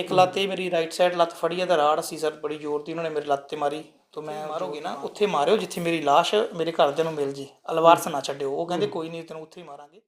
ਇੱਕ ਲੱਤ ਇਹ ਮੇਰੀ ਰਾਈਟ ਸਾਈਡ ਲੱਤ ਫੜੀ ਆ ਤਾਂ ਰਾੜ ਸੀ ਸਰ ਬੜੀ ਜ਼ੋਰ ਦੀ ਉਹਨਾਂ ਨੇ ਮੇਰੀ ਲੱਤ ਤੇ ਮਾਰੀ। ਤਾਂ ਮੈਂ ਮਾਰੋਗੇ ਨਾ? ਉੱਥੇ ਮਾਰਿਓ ਜਿੱਥੇ ਮੇਰੀ ਲਾਸ਼ ਮੇਰੇ ਘਰਦਿਆਂ ਨੂੰ ਮਿਲ ਜੇ। ਅਲਵਾਰਸ ਨਾ ਛੱਡਿਓ ਉਹ ਕਹਿੰਦੇ ਕੋਈ ਨਹੀਂ ਤੈਨੂੰ ਉੱਥੇ ਹੀ ਮਾਰਾਂਗੇ।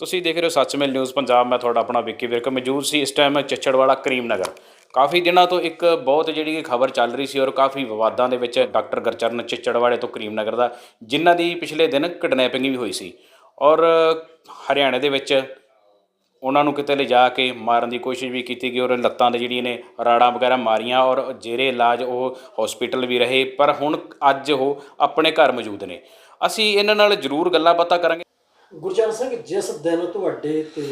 ਤੁਸੀਂ ਦੇਖ ਰਹੇ ਹੋ ਸੱਚਮੇਲ ਨਿਊਜ਼ ਪੰਜਾਬ ਮੈਂ ਤੁਹਾਡਾ ਆਪਣਾ ਵਿੱਕੀ ਵਿਰਕ। ਮੌਜੂਦ ਸੀ ਇਸ ਟਾਈਮ ਚੱਚੜਵਾਲਾ ਕਰੀਮ ਨਗਰ ਕਾਫੀ ਦਿਨਾਂ ਤੋਂ ਇੱਕ ਬਹੁਤ ਜਿਹੜੀ ਖਬਰ ਚੱਲ ਰਹੀ ਸੀ ਔਰ ਕਾਫੀ ਵਿਵਾਦਾਂ ਦੇ ਵਿੱਚ ਡਾਕਟਰ ਗਰਚਰਨ ਚੱਚੜਵਾਲੇ ਤੋਂ ਕਰੀਮ ਨਗਰ ਦਾ, ਜਿਨ੍ਹਾਂ ਦੀ ਪਿਛਲੇ ਦਿਨ ਕਿਡਨੈਪਿੰਗ ਵੀ ਹੋਈ ਸੀ। ਔਰ ਹਰਿਆਣੇ ਦੇ ਵਿੱਚ ਉਹਨਾਂ ਨੂੰ ਕਿਤੇ ਲਿਜਾ ਕੇ ਮਾਰਨ ਦੀ ਕੋਸ਼ਿਸ਼ ਵੀ ਕੀਤੀ ਗਈ ਔਰ ਲੱਤਾਂ ਦੇ ਜਿਹੜੀਆਂ ਨੇ ਰਾੜਾਂ ਵਗੈਰਾ ਮਾਰੀਆਂ ਔਰ ਜੇਰੇ ਇਲਾਜ ਉਹ ਹਸਪੀਟਲ ਵੀ ਰਹੇ, ਪਰ ਹੁਣ ਅੱਜ ਉਹ ਆਪਣੇ ਘਰ ਮੌਜੂਦ ਨੇ। ਅਸੀਂ ਇਹਨਾਂ ਨਾਲ ਜ਼ਰੂਰ ਗੱਲਾਂ ਬਾਤਾਂ ਕਰਾਂਗੇ। ਗੁਰਚਰਨ ਸਿੰਘ ਜਿਸ ਦਿਨ ਤੁਹਾਡੇ ਤੇ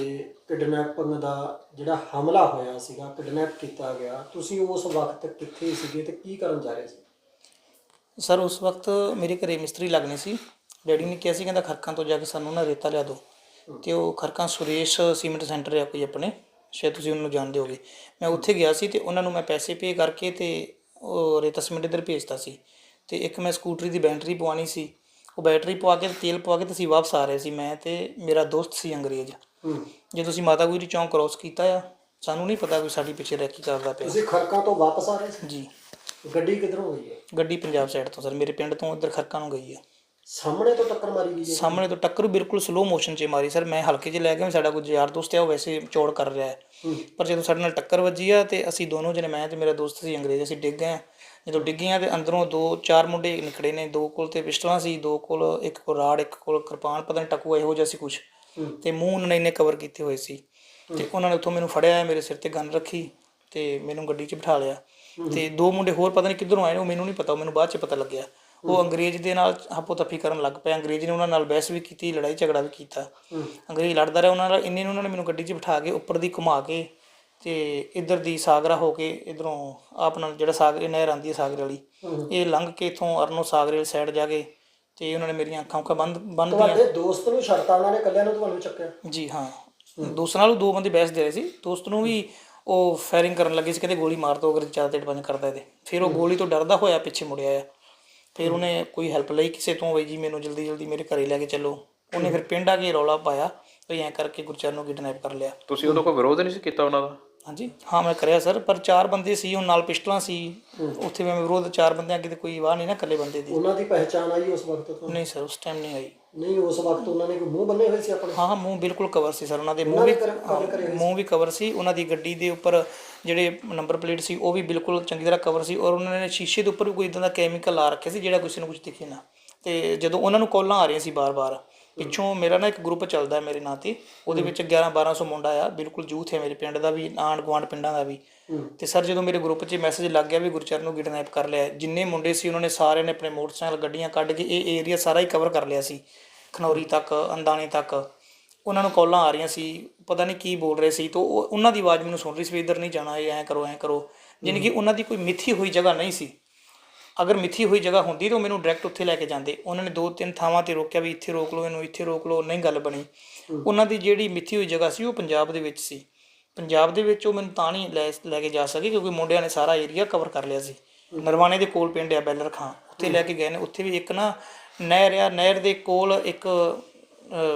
ਕਿਡਨੈਪਿੰਗ ਦਾ ਜਿਹੜਾ ਹਮਲਾ ਹੋਇਆ ਸੀਗਾ ਕਿਡਨੈਪ ਕੀਤਾ ਗਿਆ ਤੁਸੀਂ ਉਸ ਵਕਤ ਕਿੱਥੇ ਸੀਗੇ ਤੇ ਕੀ ਕਰਨ ਜਾ ਰਹੇ ਸੀ? ਸਰ ਉਸ ਵਕਤ ਮੇਰੇ ਘਰੇ ਮਿਸਤਰੀ ਲੱਗਣੇ ਸੀ। ਡੈਡੀ ਨੇ ਕਿਹਾ ਸੀ ਕਹਿੰਦਾ ਖਰਕਾਂ ਤੋਂ ਜਾ ਕੇ ਸਾਨੂੰ ਨਾ ਰੇਤਾ ਲਿਆ ਦਿਓ। ਤੇ ਉਹ ਖਰਕਾਂ ਸੁਰੇਸ਼ ਸੀਮੈਂਟ ਸੈਂਟਰ ਹੈ ਕੋਈ ਆਪਣੇ ਸ਼ਾਇਦ ਤੁਸੀਂ ਉਹਨੂੰ ਜਾਣਦੇ ਹੋਗੇ। ਮੈਂ ਉੱਥੇ ਗਿਆ ਸੀ ਤੇ ਉਹਨਾਂ ਨੂੰ ਮੈਂ ਪੈਸੇ ਪੇ ਕਰਕੇ ਤੇ ਉਹ ਰੇਤਾ ਸੀਮੈਂਟ ਇੱਧਰ ਭੇਜਤਾ ਸੀ। ਤੇ ਇੱਕ ਮੈਂ ਸਕੂਟਰੀ ਦੀ ਬੈਟਰੀ ਪਵਾਉਣੀ ਸੀ। ਉਹ ਬੈਟਰੀ ਪਵਾ ਕੇ ਤੇ ਤੇਲ ਪਵਾ ਕੇ ਤੇ ਅਸੀਂ ਵਾਪਸ ਆ ਰਹੇ ਸੀ ਮੈਂ ਤੇ ਮੇਰਾ ਦੋਸਤ ਸੀ ਅੰਗਰੇਜ਼। ਹੂੰ। ਜੇ ਤੁਸੀਂ ਮਾਤਾ ਗੁਜਰੀ ਚੌਂਕ ਕ੍ਰੋਸ ਕੀਤਾ ਆ ਸਾਨੂੰ ਨਹੀਂ ਪਤਾ ਕੋਈ ਸਾਡੀ ਪਿੱਛੇ ਰਹਿ ਕੀ ਕਰਦਾ ਪਿਆ। ਤੁਸੀਂ ਖਰਕਾਂ ਤੋਂ ਵਾਪਸ ਆ ਰਹੇ ਸੀ? ਜੀ। ਗੱਡੀ ਕਿੱਧਰੋਂ ਗਈ ਹੈ? ਗੱਡੀ ਪੰਜਾਬ ਸਾਈਡ ਤੋਂ ਸਰ ਮੇਰੇ ਪਿੰਡ ਤੋਂ ਇੱਧਰ ਖਰਕਾਂ ਨੂੰ ਗਈ ਹੈ। ਸਾਹਮਣੇ ਤੋਂ ਟੱਕਰ ਮਾਰੀ ਗਈ ਹੈ? ਸਾਹਮਣੇ ਤੋਂ ਟੱਕਰ ਬਿਲਕੁਲ ਸਲੋ ਮੋਸ਼ਨ 'ਚ ਮਾਰੀ ਸਰ ਮੈਂ ਹਲਕੇ 'ਚ ਲੈ ਗਿਆ ਸਾਡਾ ਕੋਈ ਯਾਰ ਦੋਸਤ ਹੈ ਉਹ ਵੈਸੇ ਚੌੜ ਕਰ ਰਿਹਾ ਹੈ। ਪਰ ਜਦੋਂ ਸਾਡੇ ਨਾਲ ਟੱਕਰ ਵੱਜੀ ਆ ਤੇ ਅਸੀਂ ਦੋਨੋਂ ਜਣੇ ਮੈਂ ਤੇ ਮੇਰਾ ਦੋਸਤ ਸੀ ਅੰਗਰੇਜ਼ ਅਸੀਂ ਡਿੱਗ ਗਏ ਆ ਜਦੋਂ ਡਿੱਗੇ ਆ ਤੇ ਅੰਦਰੋਂ ਦੋ ਚਾਰ ਮੁੰਡੇ ਨਿਕੜੇ ਨੇ ਦੋ ਕੋਲ ਤੇ ਪਿਸਟਲਾਂ ਸੀ ਦੋ ਕੋਲ ਇੱਕ ਕੋਲ ਰਾੜ ਇੱਕ ਕੋਲ ਕਿਰਪਾਨ ਪਤਾ ਨਹੀਂ ਟਕੂ ਇਹੋ ਜਿਹਾ ਸੀ ਕੁਝ ਤੇ ਮੂੰਹ ਉਹਨਾਂ ਨੇ ਇੰਨੇ ਕਵਰ ਕੀਤੇ ਹੋਏ ਸੀ। ਤੇ ਉਹਨਾਂ ਨੇ ਉੱਥੋਂ ਮੈਨੂੰ ਫੜਿਆ ਮੇਰੇ ਸਿਰ ਤੇ ਗਨ ਰੱਖੀ ਤੇ ਮੈਨੂੰ ਗੱਡੀ 'ਚ ਬਿਠਾ ਲਿਆ। ਤੇ ਦੋ ਮੁੰਡੇ ਹੋਰ ਪਤਾ ਨਹੀਂ ਕਿੱਧਰੋਂ ਆਏ ਨੇ ਉਹ ਮੈਨੂੰ ਨਹੀਂ ਪਤਾ ਉਹ ਮੈਨੂੰ ਬਾਅਦ 'ਚ ਪਤਾ ਲੱਗਿਆ। ਉਹ ਅੰਗਰੇਜ਼ ਦੇ ਨਾਲ ਹੱਪੋ ਤੱਫੀ ਕਰਨ ਲੱਗ ਪਏ। ਅੰਗਰੇਜ਼ ਨੇ ਉਹਨਾਂ ਨਾਲ ਬਹਿਸ ਵੀ ਕੀਤੀ ਲੜਾਈ ਝਗੜਾ ਵੀ ਕੀਤਾ। ਅੰਗਰੇਜ਼ ਲੜਦਾ ਰਿਹਾ ਉਹਨਾਂ ਨਾਲ ਇੰਨੇ ਨੂੰ ਉਹਨਾਂ ਨੇ ਮੈਨੂੰ ਗੱਡੀ 'ਚ ਬਿਠਾ ਕੇ ਉੱਪਰ ਦੀ ਘੁਮਾ ਕੇ ਤੇ ਇੱਧਰ ਦੀ ਸਾਗਰਾ ਹੋ ਕੇ ਇਧਰੋਂ ਆਪਣਾ ਜਿਹੜਾ ਸਾਗਰੇ ਨਹਿਰ ਆਂਦੀ ਹੈ ਸਾਗਰੇ ਵਾਲੀ ਇਹ ਲੰਘ ਕੇ ਇਥੋਂ ਅਰਨੋ ਸਾਗਰੇ ਵਾਲੀ ਸਾਈਡ ਜਾ ਕੇ ਤੇ ਉਹਨਾਂ ਨੇ ਮੇਰੀਆਂ ਅੱਖਾਂ ਉੱਖਾਂ ਬੰਦ ਬੰਦ ਤੁਹਾਡੇ ਦੋਸਤ ਨੂੰ ਛੱਡਤਾ ਉਹਨਾਂ ਨੇ ਇਕੱਲਿਆਂ ਨੂੰ ਤੁਹਾਨੂੰ ਚੱਕਿਆ? ਜੀ ਹਾਂ। ਦੋਸਤ ਨਾਲ ਦੋ ਬੰਦੇ ਬਹਿਸ ਦੇ ਰਹੇ ਸੀ। ਦੋਸਤ ਨੂੰ ਵੀ ਉਹ ਫਾਇਰਿੰਗ ਕਰਨ ਲੱਗੇ ਸੀ ਕਹਿੰਦੇ ਗੋਲੀ ਮਾਰ ਦੋ ਅਗਰ ਜ਼ਿਆਦਾ ਤੇੜ ਪੰਜ ਕਰਦਾ ਇਹਦੇ। ਫਿਰ ਉਹ ਗੋਲੀ ਤੋਂ ਡਰਦਾ ਹੋਇਆ ਪਿੱਛੇ ਮੁੜਿਆ ਆ। ਫਿਰ ਉਹਨੇ ਕੋਈ ਹੈਲਪ ਲਈ ਕਿਸੇ ਤੋਂ ਬਈ ਜੀ ਮੈਨੂੰ ਜਲਦੀ ਜਲਦੀ ਮੇਰੇ ਘਰੇ ਲੈ ਕੇ ਚੱਲੋ। ਉਹਨੇ ਫਿਰ ਪਿੰਡ ਆ ਕੇ ਰੌਲਾ ਪਾਇਆ ਵੀ ਐਂ ਕਰਕੇ ਗੁਰਚਰਨ ਨੂੰ ਕਿਡਨੈਪ ਕਰ ਲਿਆ। ਤੁਸੀਂ ਉਦੋਂ ਕੋਈ ਵਿਰੋਧ ਨਹੀਂ ਸੀ ਕੀਤਾ ਉਹਨਾਂ ਦਾ? ਹਾਂਜੀ। ਹਾਂ ਮੈਂ ਕਰਿਆ ਸਰ ਪਰ ਚਾਰ ਬੰਦੇ ਸੀ ਉਹ ਨਾਲ ਪਿਸਟਲਾਂ ਸੀ। ਉੱਥੇ ਮੈਂ ਵਿਰੋਧ ਚਾਰ ਬੰਦਿਆਂ ਅੱਗੇ ਤੇ ਕੋਈ ਵਾਹ ਨਹੀਂ ਨਾ ਇਕੱਲੇ ਬੰਦੇ ਦੀ। ਉਹਨਾਂ ਦੀ ਪਹਿਚਾਣ ਆਈ ਉਸ ਵਕਤ ਤੋਂ? ਨਹੀਂ ਸਰ ਉਸ ਟਾਈਮ ਨਹੀਂ ਆਈ। ਨਹੀਂ ਉਸ ਵਕਤ ਉਹਨਾਂ ਨੇ ਕੋਈ ਮੂੰਹ ਬੰਨੇ ਹੋਏ ਸੀ ਆਪਣੇ? ਹਾਂ ਹਾਂ ਮੂੰਹ ਬਿਲਕੁਲ ਕਵਰ ਸੀ ਸਰ ਉਹਨਾਂ ਦੇ ਮੂੰਹ ਵੀ ਮੂੰਹ ਵੀ ਕਵਰ ਸੀ। ਉਹਨਾਂ ਦੀ ਗੱਡੀ ਦੇ ਉੱਪਰ ਜਿਹੜੇ ਨੰਬਰ ਪਲੇਟ ਸੀ ਉਹ ਵੀ ਬਿਲਕੁਲ ਚੰਗੀ ਤਰ੍ਹਾਂ ਕਵਰ ਸੀ। ਔਰ ਉਹਨਾਂ ਨੇ ਸ਼ੀਸ਼ੇ ਦੇ ਉੱਪਰ ਵੀ ਕੋਈ ਇਦਾਂ ਦਾ ਕੈਮੀਕਲ ਲਾ ਰੱਖਿਆ ਸੀ ਜਿਹੜਾ ਕਿਸੇ ਨੂੰ ਕੁਝ ਦਿਖੇ ਨਾ। ਤੇ ਜਦੋਂ ਉਹਨਾਂ ਨੂੰ ਕਾਲਾਂ ਆ ਰਹੀਆਂ ਸੀ ਬਾਰ-ਬਾਰ ਪਿੱਛੋਂ ਮੇਰਾ ਨਾ ਇੱਕ ਗਰੁੱਪ ਚੱਲਦਾ ਮੇਰੇ ਨਾਂ ਤੇ। ਉਹਦੇ ਵਿੱਚ 11 1200 ਮੁੰਡਾ ਆ ਬਿਲਕੁਲ ਯੂਥ ਹੈ ਮੇਰੇ ਪਿੰਡ ਦਾ ਵੀ ਆਂਢ ਗੁਆਂਢ ਪਿੰਡਾਂ ਦਾ ਵੀ। ਤੇ ਸਰ ਜਦੋਂ ਮੇਰੇ ਗਰੁੱਪ 'ਚ ਮੈਸੇਜ ਲੱਗ ਗਿਆ ਵੀ ਗੁਰਚਰਨ ਨੂੰ ਕਿਡਨੈਪ ਕਰ ਲਿਆ ਜਿੰਨੇ ਮੁੰਡੇ ਸੀ ਉਹਨਾਂ ਨੇ ਸਾਰਿਆਂ ਨੇ ਆਪਣੇ ਮੋਟਰਸਾਈਕਲ ਗੱਡੀਆਂ ਕੱਢ ਕੇ ਇਹ ਏਰੀਆ ਸਾਰਾ ਹੀ ਕਵਰ ਕਰ ਲਿਆ ਸੀ ਖਨੌਰੀ ਤੱਕ ਅੰਦਾਣੇ ਤੱਕ। ਉਹਨਾਂ ਨੂੰ ਕਾਲਾਂ ਆ ਰਹੀਆਂ ਸੀ ਪਤਾ ਨਹੀਂ ਕੀ ਬੋਲ ਰਹੇ ਸੀ ਤਾਂ ਉਹ ਉਹਨਾਂ ਦੀ ਆਵਾਜ਼ ਮੈਨੂੰ ਸੁਣ ਰਹੀ ਸੀ ਵੀ ਇੱਧਰ ਨਹੀਂ ਜਾਣਾ ਇਹ ਐਂ ਕਰੋ ਐਂ ਕਰੋ। ਯਾਨੀ ਕਿ ਉਹਨਾਂ ਦੀ ਕੋਈ ਮਿੱਥੀ ਹੋਈ ਜਗ੍ਹਾ ਨਹੀਂ ਸੀ। ਅਗਰ ਮਿੱਥੀ ਹੋਈ ਜਗ੍ਹਾ ਹੁੰਦੀ ਤਾਂ ਉਹ ਮੈਨੂੰ ਡਾਇਰੈਕਟ ਉੱਥੇ ਲੈ ਕੇ ਜਾਂਦੇ। ਉਹਨਾਂ ਨੇ ਦੋ ਤਿੰਨ ਥਾਵਾਂ ਤੇ ਰੋਕਿਆ ਵੀ ਇੱਥੇ ਰੋਕ ਲਓ ਇਹਨੂੰ ਇੱਥੇ ਰੋਕ ਲਓ ਨਹੀਂ ਗੱਲ ਬਣੀ। ਉਹਨਾਂ ਦੀ ਜਿਹੜੀ ਮਿੱਥੀ ਹੋਈ ਜਗ੍ਹਾ ਸੀ ਉਹ ਪੰਜਾਬ ਦੇ ਵਿੱਚ ਸੀ। ਪੰਜਾਬ ਦੇ ਵਿੱਚ ਉਹ ਮੈਨੂੰ ਤਾਂ ਨਹੀਂ ਲੈ ਲੈ ਕੇ ਜਾ ਸਕੇ ਕਿਉਂਕਿ ਮੁੰਡਿਆਂ ਨੇ ਸਾਰਾ ਏਰੀਆ ਕਵਰ ਕਰ ਲਿਆ ਸੀ। ਨਰਵਾਣੇ ਦੇ ਕੋਲ ਪਿੰਡ ਆ ਬੈਲਰ ਖਾਂ। ਉੱਥੇ ਲੈ ਕੇ ਗਏ ਨੇ। ਉੱਥੇ ਵੀ ਇੱਕ ਨਾ ਨਹਿਰ ਆ ਨਹਿਰ ਦੇ ਕੋਲ ਇੱਕ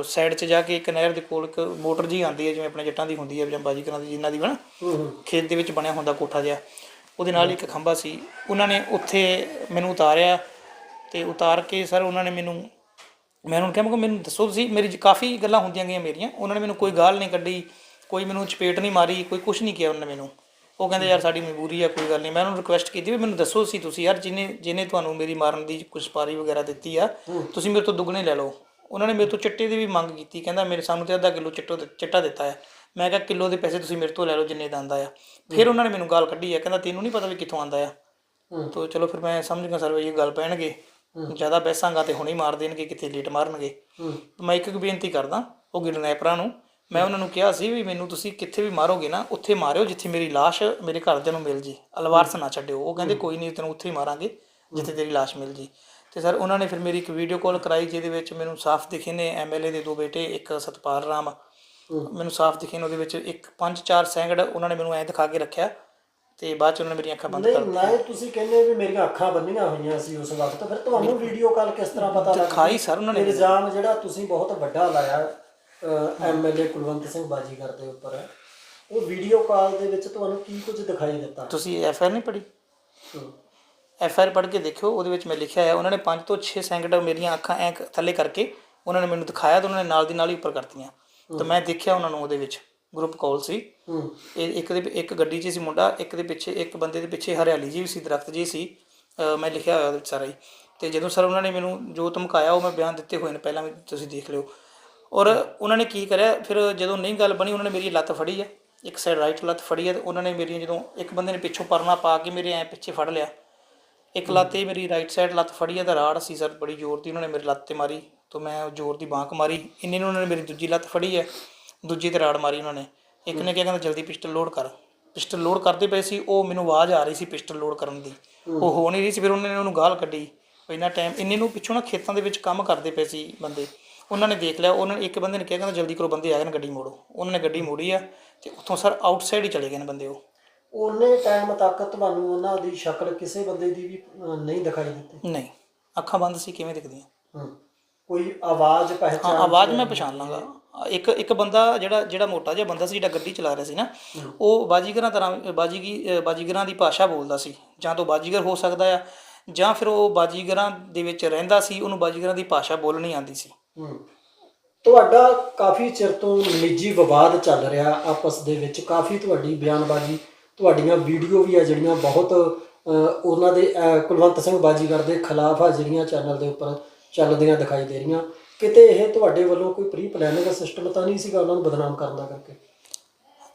ਸਾਈਡ 'ਚ ਜਾ ਕੇ ਇੱਕ ਨਹਿਰ ਦੇ ਕੋਲ ਇੱਕ ਮੋਟਰ ਜੀ ਆਉਂਦੀ ਹੈ ਜਿਵੇਂ ਆਪਣੇ ਜੱਟਾਂ ਦੀ ਹੁੰਦੀ ਹੈ ਜਾਂ ਬਾਜੀਕਰਾਂ ਦੀ ਜਿਨ੍ਹਾਂ ਦੀ ਬਣਾ ਖੇਤ ਦੇ ਵਿੱਚ ਬਣਿਆ ਹੁੰਦਾ ਕੋਠਾ ਜਿਹਾ। ਉਹਦੇ ਨਾਲ ਹੀ ਇੱਕ ਖੰਭਾ ਸੀ। ਉਹਨਾਂ ਨੇ ਉੱਥੇ ਮੈਨੂੰ ਉਤਾਰਿਆ ਤੇ ਉਤਾਰ ਕੇ ਸਰ ਉਹਨਾਂ ਨੇ ਮੈਨੂੰ, ਮੈਂ ਉਹਨਾਂ ਨੂੰ ਕਿਹਾ, ਮੈਂ ਕਿਹਾ, ਮੈਨੂੰ ਦੱਸੋ ਤੁਸੀਂ, ਮੇਰੀ ਕਾਫੀ ਗੱਲਾਂ ਹੁੰਦੀਆਂ ਗਈਆਂ ਮੇਰੀਆਂ। ਉਹਨਾਂ ਨੇ ਮੈਨੂੰ ਕੋਈ ਗਾਲ ਨਹੀਂ ਕੱਢੀ, ਕੋਈ ਮੈਨੂੰ ਚਪੇਟ ਨਹੀਂ ਮਾਰੀ, ਕੋਈ ਕੁਝ ਨਹੀਂ ਕਿਹਾ ਉਹਨਾਂ ਨੇ ਮੈਨੂੰ। ਉਹ ਕਹਿੰਦੇ, ਯਾਰ, ਸਾਡੀ ਮਜਬੂਰੀ ਆ, ਕੋਈ ਗੱਲ ਨਹੀਂ। ਮੈਂ ਉਹਨਾਂ ਨੂੰ ਰਿਕੁਐਸਟ ਕੀਤੀ ਵੀ ਮੈਨੂੰ ਦੱਸੋ ਸੀ ਤੁਸੀਂ ਯਾਰ ਜਿਹਨੇ ਜਿਹਨੇ ਤੁਹਾਨੂੰ ਮੇਰੀ ਮਾਰਨ ਦੀ ਕੁਝ ਸਪਾਰੀ ਵਗੈਰਾ ਦਿੱਤੀ ਆ, ਤੁਸੀਂ ਮੇਰੇ ਤੋਂ ਦੁੱਗਣੇ ਲੈ ਲਓ। ਉਹਨਾਂ ਨੇ ਮੇਰੇ ਤੋਂ ਚਿੱਟੇ ਦੀ ਵੀ ਮੰਗ ਕੀਤੀ, ਕਹਿੰਦਾ, ਮੇਰੇ, ਸਾਨੂੰ ਤੇ ਅੱਧਾ ਕਿਲੋ ਚਿੱਟੋ, ਚਿੱਟਾ ਦਿੱਤਾ ਹੈ। ਮੈਂ ਕਿਹਾ ਕਿਲੋ ਦੇ ਪੈਸੇ ਤੁਸੀਂ ਮੇਰੇ ਤੋਂ ਲੈ ਲਓ ਜਿੰਨੇ ਦਾ ਆਂਦਾ ਆ। ਫਿਰ ਉਹਨਾਂ ਨੇ ਮੈਨੂੰ ਗਾਲ ਕੱਢੀ ਆ ਕਹਿੰਦਾ ਤੈਨੂੰ ਨਹੀਂ ਪਤਾ ਵੀ ਕਿੱਥੋਂ ਆਂਦਾ ਆ। ਤੋ ਚਲੋ ਫਿਰ ਮੈਂ ਸਮਝ ਗਿਆ ਸਰ ਵੀ ਇਹ ਗੱਲ ਪੈਣਗੇ। ਜ਼ਿਆਦਾ ਬੈਸਾਂਗਾ ਤੇ ਹੁਣੇ ਮਾਰ ਦੇਣਗੇ ਕਿਤੇ ਲੇਟ ਮਾਰਨਗੇ। ਮੈਂ ਇੱਕ ਇੱਕ ਬੇਨਤੀ ਕਰਦਾ ਉਹ ਕਿਡਨੈਪਰਾਂ ਨੂੰ। ਮੈਂ ਉਹਨਾਂ ਨੂੰ ਕਿਹਾ ਸੀ ਵੀ ਮੈਨੂੰ ਤੁਸੀਂ ਕਿੱਥੇ ਵੀ ਮਾਰੋਗੇ ਨਾ ਉੱਥੇ ਮਾਰਿਓ ਜਿੱਥੇ ਮੇਰੀ ਲਾਸ਼ ਮੇਰੇ ਘਰਦਿਆਂ ਨੂੰ ਮਿਲ ਜੇ। ਅਲਵਾਰਸ ਨਾ ਛੱਡਿਓ। ਉਹ ਕਹਿੰਦੇ ਕੋਈ ਨਹੀਂ ਤੈਨੂੰ ਉੱਥੇ ਹੀ ਮਾਰਾਂਗੇ ਜਿੱਥੇ ਤੇਰੀ ਲਾਸ਼ ਮਿਲ ਜੇ। ਤੇ ਸਰ ਉਹਨਾਂ ਨੇ ਫਿਰ ਮੇਰੀ ਇੱਕ ਵੀਡੀਓ ਕਾਲ ਕਰਾਈ ਜਿਹਦੇ ਵਿੱਚ ਮੈਨੂੰ ਸਾਫ਼ ਦਿਖੇ ਨੇ ਐਮਐਲਏ ਦੇ ਦੋ ਬੇਟੇ ਇੱਕ ਸਤਪਾਲ ਰਾਮ ਮੈਨੂੰ ਸਾਫ਼ ਦਿਖੇ ਨੇ ਉਹਦੇ ਵਿੱਚ ਇੱਕ ਪੰਜ ਚਾਰ ਸੈਂਗੜ ਉਹਨਾਂ ਨੇ ਮੈਨੂੰ ਐ ਦਿਖਾ ਕੇ ਰੱਖਿਆ ਤੇ ਬਾਅਦ ਚ ਉਹਨਾਂ ਨੇ ਮੇਰੀਆਂ ਅੱਖਾਂ ਬੰਦ ਨਹੀਂ ਕਰ ਨਾ ਤੁਸੀਂ ਕਹਿੰਦੇ ਵੀ ਮੇਰੀਆਂ ਅੱਖਾਂ ਬੰਨੀਆਂ ਹੋਈਆਂ ਸੀ ਉਸ ਵਕਤ ਫਿਰ ਤੁਹਾਨੂੰ ਵੀਡੀਓ ਕਾਲ ਕਿਸ ਤਰ੍ਹਾਂ ਪਤਾ ਲੱਗਾ ਦਿਖਾਈ ਸਰ ਉਹਨਾਂ ਨੇ। ਇਲਜ਼ਾਮ ਜਿਹੜਾ ਤੁਸੀਂ ਬਹੁਤ ਵੱਡਾ ਲਾਇਆ ਐਮਐਲਏ ਕੁਲਵੰਤ ਸਿੰਘ ਬਾਜੀਗਰ ਦੇ ਉੱਪਰ ਉਹ ਵੀਡੀਓ ਕਾਲ ਦੇ ਵਿੱਚ ਤੁਹਾਨੂੰ ਕੀ ਕੁਝ ਦਿਖਾਈ ਦਿੱਤਾ? ਤੁਸੀਂ ਐਫ ਆਰ ਨਹੀਂ ਪੜ੍ਹੀ? ਹੂੰ। ਐਫ ਆਰ ਪੜ੍ਹ ਕੇ ਦੇਖਿਓ ਉਹਦੇ ਵਿੱਚ ਮੈਂ ਲਿਖਿਆ ਹੈ ਉਹਨਾਂ ਨੇ 5 ਤੋਂ 6 ਸੈਕਿੰਡ ਮੇਰੀਆਂ ਅੱਖਾਂ ਐ ਥੱਲੇ ਕਰਕੇ ਉਹਨਾਂ ਨੇ ਮੈਨੂੰ ਦਿਖਾਇਆ ਤੇ ਉਹਨਾਂ ਨੇ ਨਾਲ ਦੀ ਨਾਲ ਹੀ ਉੱਪਰ ਕਰਤੀਆਂ। ਤਾਂ ਮੈਂ ਦੇਖਿਆ ਉਹਨਾਂ ਨੂੰ ਉਹਦੇ ਵਿੱਚ ਗਰੁੱਪ ਕਾਲ ਸੀ। ਇਹ ਇੱਕ ਦੇ ਇੱਕ ਗੱਡੀ 'ਚ ਸੀ ਮੁੰਡਾ ਇੱਕ ਦੇ ਪਿੱਛੇ ਇੱਕ ਬੰਦੇ ਦੇ ਪਿੱਛੇ ਹਰਿਆਲੀ ਜੀ ਵੀ ਸੀ ਦਰਖਤ ਜੀ ਸੀ। ਮੈਂ ਲਿਖਿਆ ਹੋਇਆ ਉਹਦੇ ਵਿੱਚ ਸਾਰਾ ਹੀ। ਤੇ ਜਦੋਂ ਸਰ ਉਹਨਾਂ ਨੇ ਮੈਨੂੰ ਜੋ ਧਮਕਾਇਆ ਉਹ ਮੈਂ ਬਿਆਨ ਦਿੱਤੇ ਹੋਏ ਨੇ ਪਹਿਲਾਂ ਵੀ ਤੁਸੀਂ ਦੇਖ ਲਿਓ। ਔਰ ਉਹਨਾਂ ਨੇ ਕੀ ਕਰਿਆ ਫਿਰ ਜਦੋਂ ਨਹੀਂ ਗੱਲ ਬਣੀ ਉਹਨਾਂ ਨੇ ਮੇਰੀ ਲੱਤ ਫੜੀ ਹੈ ਇੱਕ ਸਾਈਡ ਰਾਈਟ ਲੱਤ ਫੜੀ ਹੈ ਤੇ ਉਹਨਾਂ ਨੇ ਮੇਰੀਆਂ ਜਦੋਂ ਇੱਕ ਬੰਦੇ ਨੇ ਪਿੱਛੋਂ ਪਰਨਾ ਪਾ ਕੇ ਮੇਰੇ ਐ ਪਿੱਛੇ ਫੜ ਲਿਆ। ਇੱਕ ਲੱਤ ਇਹ ਮੇਰੀ ਰਾਈਟ ਸਾਈਡ ਲੱਤ ਫੜੀ ਹੈ ਤਾਂ ਰਾੜ ਸੀ ਸਰ ਬੜੀ ਜ਼ੋਰ ਦੀ ਉਹਨਾਂ ਨੇ ਮੇਰੀ ਲੱਤ ਤੇ ਮਾਰੀ। ਤਾਂ ਮੈਂ ਉਹ ਜ਼ੋਰ ਦੀ ਬਾਂਕ ਮਾਰੀ ਇੰਨੇ ਨੂੰ ਉਹਨਾਂ ਨੇ ਮੇਰੀ ਦੂਜੀ ਲੱਤ ਫੜੀ ਹੈ ਦੂਜੀ ਤੇ ਰਾੜ ਮਾਰੀ ਉਹਨਾਂ ਨੇ। ਇੱਕ ਨੇ ਕਿਹਾ ਕਹਿੰਦਾ ਜਲਦੀ ਪਿਸਟਲ ਲੋਡ ਕਰ। ਪਿਸਟਲ ਲੋਡ ਕਰਦੇ ਪਏ ਸੀ ਉਹ ਮੈਨੂੰ ਆਵਾਜ਼ ਆ ਰਹੀ ਸੀ ਪਿਸਟਲ ਲੋਡ ਕਰਨ ਦੀ। ਉਹ ਹੋ ਨਹੀਂ ਰਹੀ ਸੀ ਫਿਰ ਉਹਨਾਂ ਨੇ ਉਹਨੂੰ ਗਾਲ ਕੱਢੀ। ਇੰਨਾ ਟਾਈਮ ਇੰਨੇ ਨੂੰ ਪਿੱਛੋਂ ਨਾ ਖੇਤਾਂ ਦੇ ਵਿੱਚ ਕੰਮ ਕਰਦੇ ਪਏ ਸੀ ਬੰਦੇ। ਉਹਨਾਂ ਨੇ ਦੇਖ ਲਿਆ ਉਹਨਾਂ ਨੇ ਇੱਕ ਬੰਦੇ ਨੇ ਕਿਹਾ ਕਹਿੰਦਾ ਜਲਦੀ ਕਰੋ ਬੰਦੇ ਆ ਗਏ ਨੇ ਗੱਡੀ ਮੋੜੋ। ਉਹਨਾਂ ਨੇ ਗੱਡੀ ਮੋੜੀ ਆ ਤੇ ਉੱਥੋਂ ਸਰ ਆਊਟਸਾਈਡ ਹੀ ਚਲੇ ਗਏ ਨੇ ਬੰਦੇ ਉਹ। ਉਹਨੇ ਟਾਈਮ ਤੱਕ ਤੁਹਾਨੂੰ ਉਹਨਾਂ ਦੀ ਸ਼ਕਲ ਕਿਸੇ ਬੰਦੇ ਦੀ ਵੀ ਨਹੀਂ ਦਿਖਾਈ ਦਿੱਤੀ? ਨਹੀਂ। ਅੱਖਾਂ ਬੰਦ ਸੀ ਕਿਵੇਂ ਦਿਖਦੀਆਂ? ਹੂੰ। ਕੋਈ ਆਵਾਜ਼ ਹਾਂ ਪਹਿਚਾਨ ਆਵਾਜ਼ ਮੈਂ ਪਛਾਣ ਲਾਂਗਾ। ਇੱਕ ਇੱਕ ਬੰਦਾ ਜਿਹੜਾ ਜਿਹੜਾ ਮੋਟਾ ਜਿਹਾ ਬੰਦਾ ਸੀ ਜਿਹੜਾ ਗੱਡੀ ਚਲਾ ਰਿਹਾ ਸੀ ਨਾ ਉਹ ਬਾਜੀਗਰਾਂ ਤਰ੍ਹਾਂ ਬਾਜੀਗੀ ਬਾਜੀਗਰਾਂ ਦੀ ਭਾਸ਼ਾ ਬੋਲਦਾ ਸੀ। ਜਾਂ ਤਾਂ ਬਾਜੀਗਰ ਹੋ ਸਕਦਾ ਆ ਜਾਂ ਫਿਰ ਉਹ ਬਾਜੀਗਰਾਂ ਦੇ ਵਿੱਚ ਰਹਿੰਦਾ ਸੀ ਉਹਨੂੰ ਬਾਜੀਗਰਾਂ ਦੀ ਭਾਸ਼ਾ ਬੋਲਣੀ ਆਉਂਦੀ ਸੀ। ਹੂੰ। ਤੁਹਾਡਾ ਕਾਫੀ ਚਿਰ ਤੋਂ ਨਿੱਜੀ ਵਿਵਾਦ ਚੱਲ ਰਿਹਾ ਆਪਸ ਦੇ ਵਿੱਚ। ਕਾਫੀ ਤੁਹਾਡੀ ਬਿਆਨਬਾਜ਼ੀ ਤੁਹਾਡੀਆਂ ਵੀਡੀਓ ਵੀ ਆ ਜਿਹੜੀਆਂ ਬਹੁਤ ਉਹਨਾਂ ਦੇ ਕੁਲਵੰਤ ਸਿੰਘ ਬਾਜੀਗਰ ਦੇ ਖਿਲਾਫ ਆ ਜਿਹੜੀਆਂ ਚੈਨਲ ਦੇ ਉੱਪਰ। ਚੱਲਦੀਆਂ ਦਿਖਾਈ ਦੇ ਰਹੀਆਂ। ਕਿਤੇ ਇਹ ਤੁਹਾਡੇ ਵੱਲੋਂ ਕੋਈ ਪ੍ਰੀ ਪਲਾਨਿੰਗ ਸਿਸਟਮ ਤਾਂ ਨਹੀਂ ਸੀਗਾ ਉਹਨਾਂ ਨੂੰ ਬਦਨਾਮ ਕਰਨ ਦਾ ਕਰਕੇ?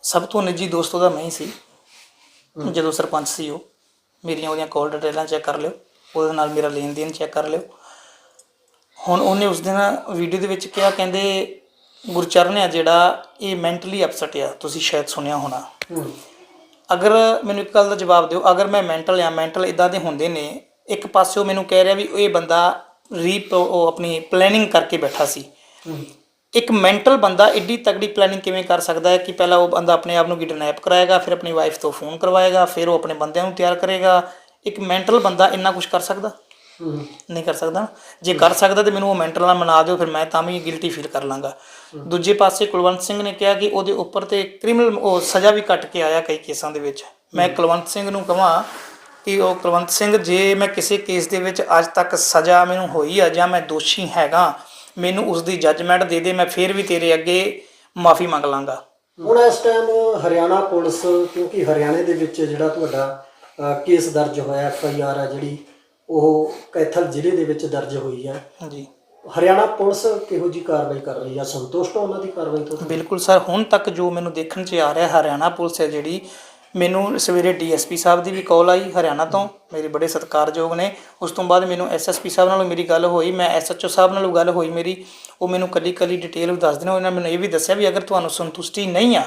ਸਭ ਤੋਂ ਨਿੱਜੀ ਦੋਸਤ ਉਹਦਾ ਮੈਂ ਹੀ ਸੀ। ਜਦੋਂ ਸਰਪੰਚ ਸੀ ਉਹ। ਮੇਰੀਆਂ ਉਹਦੀਆਂ ਕਾਲ ਡਿਟੇਲਾਂ ਚੈੱਕ ਕਰ ਲਿਓ। ਉਹਦੇ ਨਾਲ ਮੇਰਾ ਲੈਣ ਦੇਣ ਚੈੱਕ ਕਰ ਲਿਓ। ਹੁਣ ਉਹਨੇ ਉਸ ਦਿਨ ਵੀਡੀਓ ਦੇ ਵਿੱਚ ਕਿਹਾ ਕਹਿੰਦੇ ਗੁਰਚਰਨ ਆ ਜਿਹੜਾ ਇਹ ਮੈਂਟਲੀ ਅਪਸੈਟ ਆ। ਤੁਸੀਂ ਸ਼ਾਇਦ ਸੁਣਿਆ ਹੋਣਾ। ਅਗਰ ਮੈਨੂੰ ਇੱਕ ਗੱਲ ਦਾ ਜਵਾਬ ਦਿਓ। ਅਗਰ ਮੈਂ ਮੈਂਟਲ ਆ ਮੈਂਟਲ ਇਦਾਂ ਦੇ ਹੁੰਦੇ ਨੇ ਇੱਕ ਪਾਸੇ ਉਹ ਮੈਨੂੰ ਕਹਿ ਰਿਹਾ ਵੀ ਇਹ ਬੰਦਾ ਰੀ ਉਹ ਆਪਣੀ ਪਲੈਨਿੰਗ ਕਰਕੇ ਬੈਠਾ ਸੀ। ਇੱਕ ਮੈਂਟਲ ਬੰਦਾ ਏਡੀ ਤਗੜੀ ਪਲੈਨਿੰਗ ਕਿਵੇਂ ਕਰ ਸਕਦਾ ਹੈ ਕਿ ਪਹਿਲਾਂ ਉਹ ਬੰਦਾ ਆਪਣੇ ਆਪ ਨੂੰ ਕਿਡਨੈਪ ਕਰਾਏਗਾ ਫਿਰ ਆਪਣੀ ਵਾਈਫ ਤੋਂ ਫੋਨ ਕਰਵਾਏਗਾ ਫਿਰ ਉਹ ਆਪਣੇ ਬੰਦਿਆਂ ਨੂੰ ਤਿਆਰ ਕਰੇਗਾ। ਇੱਕ ਮੈਂਟਲ ਬੰਦਾ ਇੰਨਾ ਕੁਝ ਕਰ ਸਕਦਾ? ਨਹੀਂ ਕਰ ਸਕਦਾ। ਜੇ ਕਰ ਸਕਦਾ ਤੇ ਮੈਨੂੰ ਉਹ ਮੈਂਟਲ ਨਾਲ ਮਨਾ ਦਿਓ ਫਿਰ ਮੈਂ ਤਾਂ ਵੀ ਗਿਲਟੀ ਫੀਲ ਕਰ ਲਾਂਗਾ। ਦੂਜੇ ਪਾਸੇ ਕੁਲਵੰਤ ਸਿੰਘ ਨੇ ਕਿਹਾ ਕਿ ਉਹਦੇ ਉੱਪਰ ਤੇ ਕ੍ਰਿਮੀਨਲ ਉਹ ਸਜ਼ਾ ਵੀ ਕੱਟ ਕੇ ਆਇਆ ਕਈ ਕੇਸਾਂ ਦੇ ਵਿੱਚ। ਮੈਂ ਕੁਲਵੰਤ ਸਿੰਘ ਨੂੰ ਕਹਾਂ ਕਿ ਉਹ ਕੁਲਵੰਤ ਸਿੰਘ ਜੇ ਮੈਂ ਕਿਸੇ ਕੇਸ ਦੇ ਵਿੱਚ ਅੱਜ ਤੱਕ ਸਜ਼ਾ ਮੈਨੂੰ ਹੋਈ ਆ ਜਾਂ ਮੈਂ ਦੋਸ਼ੀ ਹੈਗਾ ਮੈਨੂੰ ਉਸ ਦੀ ਜੱਜਮੈਂਟ ਦੇ ਦੇ ਮੈਂ ਫਿਰ ਵੀ ਤੇਰੇ ਅੱਗੇ ਮਾਫੀ ਮੰਗ ਲਾਂਗਾ। ਹੁਣ ਇਸ ਟਾਈਮ ਹਰਿਆਣਾ ਪੁਲਿਸ ਕਿਉਂਕਿ ਹਰਿਆਣੇ ਦੇ ਵਿੱਚ ਜਿਹੜਾ ਤੁਹਾਡਾ ਕੇਸ ਦਰਜ ਹੋਇਆ ਐਫ ਆਈ ਆਰ ਹੈ ਜਿਹੜੀ ਉਹ ਕੈਥਲ ਜ਼ਿਲ੍ਹੇ ਦੇ ਵਿੱਚ ਦਰਜ ਹੋਈ ਹੈ ਜੀ ਹਰਿਆਣਾ ਪੁਲਿਸ ਕਿਹੋ ਜੀ ਕਾਰਵਾਈ ਕਰ ਰਹੀ ਹੈ ਸੰਤੁਸ਼ਟ ਹੋ ਉਹਨਾਂ ਦੀ ਕਾਰਵਾਈ ਤੋਂ? ਬਿਲਕੁਲ ਸਰ ਹੁਣ ਤੱਕ ਜੋ ਮੈਨੂੰ ਦੇਖਣ 'ਚ ਆ ਰਿਹਾ ਹਰਿਆਣਾ ਪੁਲਿਸ ਹੈ ਜਿਹੜੀ ਮੈਨੂੰ ਸਵੇਰੇ ਡੀਐਸਪੀ ਸਾਹਿਬ ਦੀ ਵੀ ਕਾਲ ਆਈ ਹਰਿਆਣਾ ਤੋਂ ਮੇਰੇ ਬੜੇ ਸਤਿਕਾਰਯੋਗ ਨੇ। ਉਸ ਤੋਂ ਬਾਅਦ ਮੈਨੂੰ ਐਸਐਸਪੀ ਸਾਹਿਬ ਨਾਲ ਮੇਰੀ ਗੱਲ ਹੋਈ ਮੈਂ ਐਸਐਚਓ ਸਾਹਿਬ ਨਾਲ ਗੱਲ ਹੋਈ ਮੇਰੀ। ਉਹ ਮੈਨੂੰ ਕੱਲੀ ਕੱਲੀ ਡਿਟੇਲ ਵੀ ਦੱਸ ਦੇਣਾ ਉਹਨਾਂ ਨੇ ਮੈਨੂੰ ਇਹ ਵੀ ਦੱਸਿਆ ਵੀ ਅਗਰ ਤੁਹਾਨੂੰ ਸੰਤੁਸ਼ਟੀ ਨਹੀਂ ਆ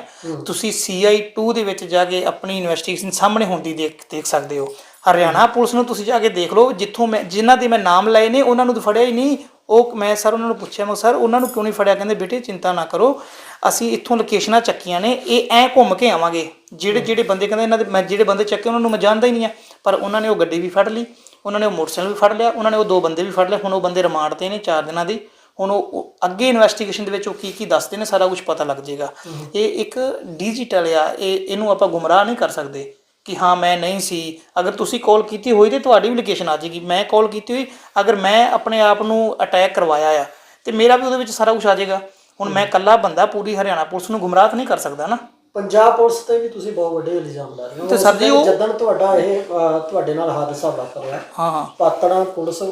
ਤੁਸੀਂ ਸੀਆਈ 2 ਦੇ ਵਿੱਚ ਜਾ ਕੇ ਆਪਣੀ ਇਨਵੈਸਟੀਗੇਸ਼ਨ ਸਾਹਮਣੇ ਹੁੰਦੀ ਦੇਖ ਦੇਖ ਸਕਦੇ ਹੋ। ਹਰਿਆਣਾ ਪੁਲਿਸ ਨੂੰ ਤੁਸੀਂ ਜਾ ਕੇ ਦੇਖ ਲਓ ਜਿੱਥੋਂ ਮੈਂ ਜਿਨ੍ਹਾਂ ਦੇ ਮੈਂ ਨਾਮ ਲਏ ਨੇ ਉਹਨਾਂ ਨੂੰ ਤਾਂ ਫੜਿਆ ਹੀ ਨਹੀਂ। ਉਹ ਮੈਂ ਸਰ ਉਹਨਾਂ ਨੂੰ ਪੁੱਛਿਆ ਮੈਂ ਸਰ ਉਹਨਾਂ ਨੂੰ ਕਿਉਂ ਨਹੀਂ ਫੜਿਆ? ਕਹਿੰਦੇ ਬੇਟੇ ਚਿੰਤਾ ਨਾ ਕਰੋ। ਅਸੀਂ ਇੱਥੋਂ ਲੋਕੇਸ਼ਨਾਂ ਚੱਕੀਆਂ ਨੇ ਇਹ ਐ ਘੁੰਮ ਕੇ ਆਵਾਂਗੇ। ਜਿਹੜੇ ਜਿਹੜੇ ਬੰਦੇ ਕਹਿੰਦੇ ਇਹਨਾਂ ਦੇ ਮੈਂ ਜਿਹੜੇ ਬੰਦੇ ਚੱਕੇ ਉਹਨਾਂ ਨੂੰ ਮੈਂ ਜਾਣਦਾ ਹੀ ਨਹੀਂ ਆ। ਪਰ ਉਹਨਾਂ ਨੇ ਉਹ ਗੱਡੀ ਵੀ ਫੜ ਲਈ ਉਹਨਾਂ ਨੇ ਉਹ ਮੋਟਰਸਾਈਕਲ ਵੀ ਫੜ ਲਿਆ ਉਹਨਾਂ ਨੇ ਉਹ ਦੋ ਬੰਦੇ ਵੀ ਫੜ ਲਏ। ਹੁਣ ਉਹ ਬੰਦੇ ਰਿਮਾਂਡ ਤੇ ਨੇ 4 ਦਿਨਾਂ ਦੀ। ਹੁਣ ਉਹ ਉਹ ਅੱਗੇ ਇਨਵੈਸਟੀਗੇਸ਼ਨ ਦੇ ਵਿੱਚ ਉਹ ਕੀ ਕੀ ਦੱਸਦੇ ਨੇ ਸਾਰਾ ਕੁਝ ਪਤਾ ਲੱਗ ਜਾਏਗਾ। ਇਹ ਇੱਕ ਡਿਜੀਟਲ ਆ ਇਹ ਇਹਨੂੰ ਆਪਾਂ ਗੁੰਮਰਾਹ ਨਹੀਂ ਕਰ ਸਕਦੇ। ਕਿ ਹਾਂ ਮੈਂ ਨਹੀਂ ਸੀ। ਅਗਰ ਤੁਸੀਂ ਕਾਲ ਕੀਤੀ ਹੋਈ ਤੇ ਤੁਹਾਡੀ ਵੀ ਲੋਕੇਸ਼ਨ ਆ ਜਾਏਗੀ। ਮੈਂ ਕਾਲ ਕੀਤੀ ਹੋਈ ਅਗਰ ਮੈਂ ਆਪਣੇ ਆਪ ਨੂੰ ਅਟੈਕ ਕਰਵਾਇਆ ਆ ਤੇ ਮੇਰਾ ਵੀ ਉਹਦੇ ਵਿੱਚ ਸਾਰਾ ਕੁਝ ਆ ਜਾਏਗਾ। ਹੁਣ ਮੈਂ ਇਕੱਲਾ ਬੰਦਾ ਪੂਰੀ ਹਰਿਆਣਾ ਪੁਲਿਸ ਨੂੰ ਗੁੰਮਰਾਹ ਨਹੀਂ ਕਰ ਸਕਦਾ ਨਾ। ਪੰਜਾਬ ਪੁਲਿਸ ਤੇ ਵੀ ਤੁਸੀਂ ਬਹੁਤ ਵੱਡੇ ਇਲਜ਼ਾਮ ਲਾ ਰਹੇ ਹੋ। ਤੇ ਸਰ ਜੀ ਉਹ- ਜਦੋਂ ਤੁਹਾਡਾ ਇਹ ਤੁਹਾਡੇ ਨਾਲ ਹਾਦਸਾ ਵਾਪਰਿਆ ਹਾਂ ਹਾਂ। ਪਾਤੜਾ ਪੁਲਿਸ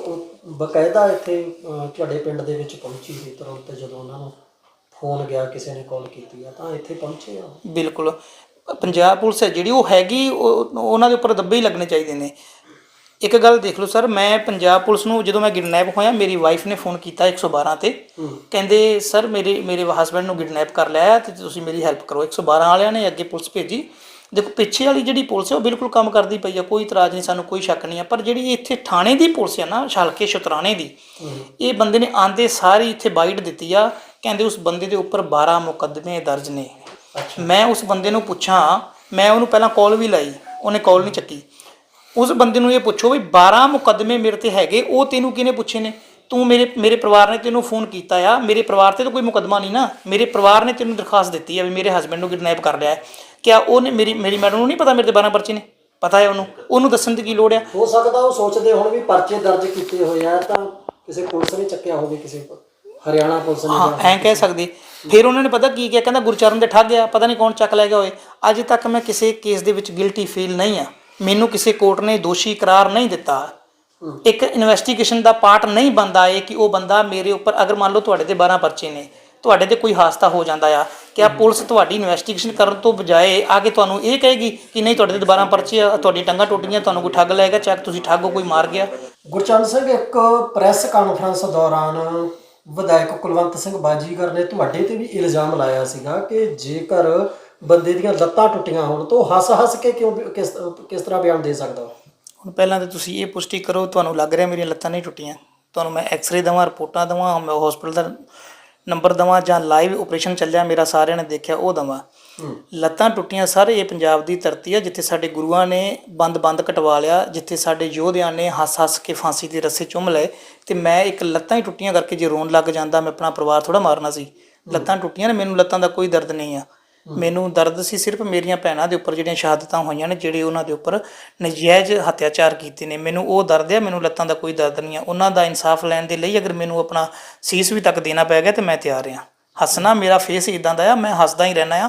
ਬਕਾਇਦਾ ਇੱਥੇ ਤੁਹਾਡੇ ਪਿੰਡ ਦੇ ਵਿੱਚ ਪਹੁੰਚੀ ਸੀ ਤੁਰੰਤ ਜਦੋਂ ਉਹਨਾਂ ਨੂੰ ਫੋਨ ਗਿਆ ਕਿਸੇ ਨੇ ਕਾਲ ਕੀਤੀ ਆ ਤਾਂ ਇੱਥੇ ਪਹੁੰਚੇ ਆ ਬਿਲਕੁਲ। ਪੰਜਾਬ ਪੁਲਿਸ ਹੈ ਜਿਹੜੀ ਉਹ ਹੈਗੀ ਉਹ- ਉਹਨਾਂ ਦੇ ਉੱਪਰ ਦੱਬੇ ਹੀ ਲੱਗਣੇ ਚਾਹੀਦੇ ਨੇ। ਇੱਕ ਗੱਲ ਦੇਖ ਲਓ ਸਰ ਮੈਂ ਪੰਜਾਬ ਪੁਲਿਸ ਨੂੰ ਜਦੋਂ ਮੈਂ ਕਿਡਨੈਪ ਹੋਇਆ ਮੇਰੀ ਵਾਈਫ ਨੇ ਫੋਨ ਕੀਤਾ 112 ਤੇ। ਕਹਿੰਦੇ ਸਰ ਮੇਰੇ ਮੇਰੇ ਹਸਬੰਡ ਨੂੰ ਕਿਡਨੈਪ ਕਰ ਲਿਆ ਤੇ ਤੁਸੀਂ ਮੇਰੀ ਹੈਲਪ ਕਰੋ। 112 ਵਾਲਿਆਂ ਨੇ ਅੱਗੇ ਪੁਲਿਸ ਭੇਜੀ। ਦੇਖੋ ਪਿੱਛੇ ਵਾਲੀ ਜਿਹੜੀ ਪੁਲਿਸ ਹੈ ਉਹ ਬਿਲਕੁਲ ਕੰਮ ਕਰਦੀ ਪਈ ਆ ਕੋਈ ਇਤਰਾਜ਼ ਨਹੀਂ ਸਾਨੂੰ ਕੋਈ ਸ਼ੱਕ ਨਹੀਂ ਆ। ਪਰ ਜਿਹੜੀ ਇੱਥੇ ਥਾਣੇ ਦੀ ਪੁਲਿਸ ਹੈ ਨਾ ਹਲਕੇ ਸ਼ੁਤਰਾਣੇ ਦੀ ਇਹ ਬੰਦੇ ਨੇ ਆਂਦੇ ਸਾਰੀ ਇੱਥੇ ਬਾਈਟ ਦਿੱਤੀ ਆ ਕਹਿੰਦੇ ਉਸ ਬੰਦੇ ਦੇ ਉੱਪਰ 12 ਮੁਕੱਦਮੇ ਦਰਜ ਨੇ। ਮੈਂ ਉਸ ਬੰਦੇ ਨੂੰ ਪੁੱਛਾਂ ਮੈਂ ਉਹਨੂੰ ਪਹਿਲਾਂ ਕਾਲ ਵੀ ਲਾਈ ਉਹਨੇ ਕਾਲ ਨਹੀਂ ਚੱਕੀ। ਉਸ ਬੰਦੇ ਨੂੰ ਇਹ ਪੁੱਛੋ ਵੀ 12 ਮੁਕੱਦਮੇ ਮੇਰੇ ਤੇ ਹੈਗੇ ਉਹ ਤੈਨੂੰ ਕਿਹਨੇ ਪੁੱਛੇ ਨੇ? ਤੂੰ ਮੇਰੇ ਮੇਰੇ ਪਰਿਵਾਰ ਨੇ ਤੈਨੂੰ ਫੋਨ ਕੀਤਾ ਆ ਮੇਰੇ ਪਰਿਵਾਰ ਤੇ ਤਾਂ ਕੋਈ ਮੁਕੱਦਮਾ ਨਹੀਂ ਨਾ। ਮੇਰੇ ਪਰਿਵਾਰ ਨੇ ਤੈਨੂੰ ਦਰਖਾਸਤ ਦਿੱਤੀ ਆ ਵੀ ਮੇਰੇ ਹਸਬੰਡ ਨੂੰ ਕਿਡਨੈਪ ਕਰ ਲਿਆ ਹੈ। ਕਿਆ ਉਹਨੇ ਮੇਰੀ ਮੇਰੀ ਮੈਡਮ ਨੂੰ ਨਹੀਂ ਪਤਾ ਮੇਰੇ ਤੇ 12 ਪਰਚੇ ਨੇ? ਪਤਾ ਹੈ ਉਹਨੂੰ। ਉਹਨੂੰ ਦੱਸਣ ਦੀ ਕੀ ਲੋੜ ਆ? ਹੋ ਸਕਦਾ ਉਹ ਸੋਚਦੇ ਹੁਣ ਵੀ ਪਰਚੇ ਦਰਜ ਕੀਤੇ ਹੋਏ ਆ ਤਾਂ ਕਿਸੇ ਪੁਲਿਸ ਨੇ ਚੱਕਿਆ ਹੋਵੇ ਕਿਸੇ ਹਰਿਆਣਾ ਪੁਲਿਸ ਨੇ ਹਾਂ ਐਂ ਕਹਿ ਸਕਦੇ। ਫਿਰ ਉਹਨਾਂ ਨੇ ਪਤਾ ਕੀ ਕਿਹਾ? ਕਹਿੰਦਾ ਗੁਰਚਰਨ ਦੇ ਠੱਗ ਗਿਆ ਪਤਾ ਨਹੀਂ ਕੌਣ ਚੱਕ ਲੈ ਗਿਆ ਹੋਏ। ਅੱਜ ਤੱਕ ਮੈਂ ਕਿਸੇ ਕੇਸ ਦੇ ਵਿੱਚ ਗਿਲਟੀ ਫੀਲ ਨਹੀਂ ਆ। ਮੈਨੂੰ ਕਿਸੇ ਕੋਰਟ ਨੇ ਦੋਸ਼ੀ ਕਰਾਰ ਨਹੀਂ ਦਿੱਤਾ। ਇੱਕ ਇਨਵੈਸਟੀਗੇਸ਼ਨ ਦਾ ਪਾਰਟ ਨਹੀਂ ਬੰਦਾ ਇਹ ਕਿ ਉਹ ਬੰਦਾ ਮੇਰੇ ਉੱਪਰ, ਅਗਰ ਮੰਨ ਲਓ ਤੁਹਾਡੇ ਤੇ 12 ਪਰਚੇ ਨੇ, ਤੁਹਾਡੇ ਤੇ ਕੋਈ ਹਾਦਸਾ ਹੋ ਜਾਂਦਾ ਆ ਕਿ ਆ ਪੁਲਿਸ ਤੁਹਾਡੀ ਇਨਵੈਸਟੀਗੇਸ਼ਨ ਕਰਨ ਤੋਂ ਬਜਾਏ ਆ ਕੇ ਤੁਹਾਨੂੰ ਇਹ ਕਹੇਗੀ ਕਿ ਨਹੀਂ, ਤੁਹਾਡੇ ਤੇ 12 ਪਰਚੇ ਆ ਤੁਹਾਡੀ ਟੰਗਾਂ ਟੁੱਟੀਆਂ, ਤੁਹਾਨੂੰ ਕੋਈ ਠੱਗ ਲੈ ਗਿਆ ਚੱਕ ਤੁਸੀਂ ਠੱਗ ਹੋ, ਕੋਈ ਮਾਰ ਗਿਆ। ਗੁਰਚਰਨ ਸਿੰਘ, ਇੱਕ ਪ੍ਰੈਸ ਕਾਨਫਰੰਸ ਦੌਰਾਨ ਵਿਧਾਇਕ ਕੁਲਵੰਤ ਸਿੰਘ ਬਾਜੀਗਰ ਨੇ ਤੁਹਾਡੇ ਤੇ ਵੀ ਇਲਜ਼ਾਮ ਲਾਇਆ ਸੀਗਾ ਕਿ ਜੇਕਰ ਬੰਦੇ ਦੀਆਂ ਲੱਤਾਂ ਟੁੱਟੀਆਂ ਹੋਣ ਤਾਂ ਹੱਸ-ਹੱਸ ਕੇ ਕਿਉਂ ਕਿਸ ਕਿਸ ਤਰ੍ਹਾਂ ਬਿਆਨ ਦੇ ਸਕਦਾ ਹੁਣ ਪਹਿਲਾਂ ਤਾਂ ਤੁਸੀਂ ਇਹ ਪੁਸ਼ਟੀ ਕਰੋ, ਤੁਹਾਨੂੰ ਲੱਗ ਰਿਹਾ ਮੇਰੀਆਂ ਲੱਤਾਂ ਨਹੀਂ ਟੁੱਟੀਆਂ। ਤੁਹਾਨੂੰ ਮੈਂ ਐਕਸ-ਰੇ ਦਵਾਂ, ਰਿਪੋਰਟਾਂ ਦਵਾਂ, ਮੈਂ ਹਸਪੀਟਲ ਦਾ ਨੰਬਰ ਦਵਾਂ ਜਾਂ ਲਾਈਵ ਆਪਰੇਸ਼ਨ ਚੱਲਿਆ, ਮੇਰਾ ਸਾਰਿਆਂ ਨੇ ਦੇਖਿਆ, ਉਹ ਦਵਾਂ। ਲੱਤਾਂ ਟੁੱਟੀਆਂ, ਸਾਰੇ ਇਹ ਪੰਜਾਬ ਦੀ ਧਰਤੀ ਆ, ਜਿੱਥੇ ਸਾਡੇ ਗੁਰੂਆਂ ਨੇ ਬੰਦ-ਬੰਦ ਕਟਵਾ ਲਿਆ, ਜਿੱਥੇ ਸਾਡੇ ਯੋਧਿਆਂ ਨੇ ਹੱਸ-ਹੱਸ ਕੇ ਫਾਂਸੀ ਦੇ ਰੱਸੇ ਚੁੰਮ ਲਏ, ਤੇ ਮੈਂ ਇੱਕ ਲੱਤਾਂ ਹੀ ਟੁੱਟੀਆਂ ਕਰਕੇ ਜੇ ਰੋਣ ਲੱਗ ਜਾਂਦਾ, ਮੈਂ ਆਪਣਾ ਪਰਿਵਾਰ ਥੋੜਾ ਮਾਰਨਾ ਸੀ। ਲੱਤਾਂ ਟੁੱਟੀਆਂ ਨੇ, ਮੈਨੂੰ ਲੱਤਾਂ ਦਾ ਕੋਈ ਦਰਦ ਨਹੀਂ ਆ। ਮੈਨੂੰ ਦਰਦ ਸੀ ਸਿਰਫ ਮੇਰੀਆਂ ਭੈਣਾਂ ਦੇ ਉੱਪਰ ਜਿਹੜੀਆਂ ਸ਼ਹਾਦਤਾਂ ਹੋਈਆਂ ਨੇ, ਜਿਹੜੇ ਉਹਨਾਂ ਦੇ ਉੱਪਰ ਨਜਾਇਜ਼ ਹੱਤਿਆਚਾਰ ਕੀਤੇ ਨੇ। ਮੈਨੂੰ ਉਹ ਦਰਦ ਹੈ ਮੈਨੂੰ ਲੱਤਾਂ ਦਾ ਕੋਈ ਦਰਦ ਨਹੀਂ ਆ। ਉਹਨਾਂ ਦਾ ਇਨਸਾਫ ਲੈਣ ਦੇ ਲਈ ਅਗਰ ਮੈਨੂੰ ਆਪਣਾ ਸੀਸ ਵੀ ਤੱਕ ਦੇਣਾ ਪੈ ਗਿਆ, ਤੇ ਮੈਂ ਤਿਆਰ ਹਾਂ ਹੱਸਣਾ ਮੇਰਾ ਫੇਸ ਇਦਾਂ ਦਾ ਆ, ਮੈਂ ਹੱਸਦਾ ਹੀ ਰਹਿਣਾ ਆ।